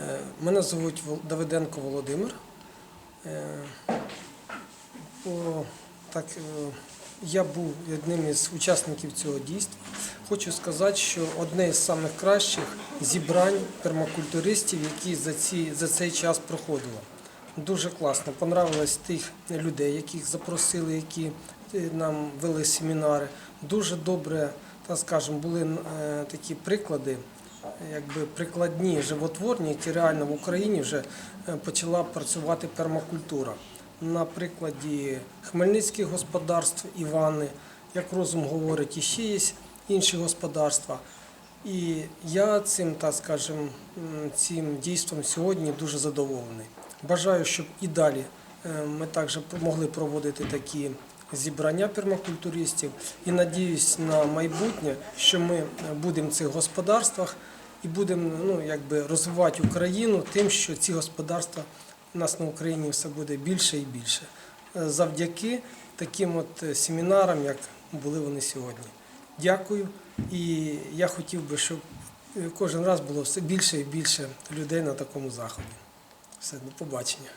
Е, Мене звуть Давиденко Володимир. Е, Так, е, я був одним із учасників цього дійства. Хочу сказати, що одне із самих кращих зібрань пермакультуристів, які за, ці, за цей час проходило. Дуже класно. Понравилось тих людей, яких запросили, які нам вели семінари. Дуже добре, так скажемо, були такі приклади, якби прикладні, животворні, які реально в Україні вже е, почала працювати пермакультура. На прикладі хмельницьких господарств Івани, як розум говорить, і ще є інші господарства. І я цим, так скажем, цим дійством сьогодні дуже задоволений. Бажаю, щоб і далі е, ми також могли проводити такі зібрання пермакультуристів. І надіюсь на майбутнє, що ми будемо в цих господарствах і будемо ну, якби, розвивати Україну тим, що ці господарства у нас на Україні все буде більше і більше. Е, Завдяки таким от е, семінарам, як були вони сьогодні. Дякую. І я хотів би, щоб е, кожен раз було все більше і більше людей на такому заході. Все, до побачення.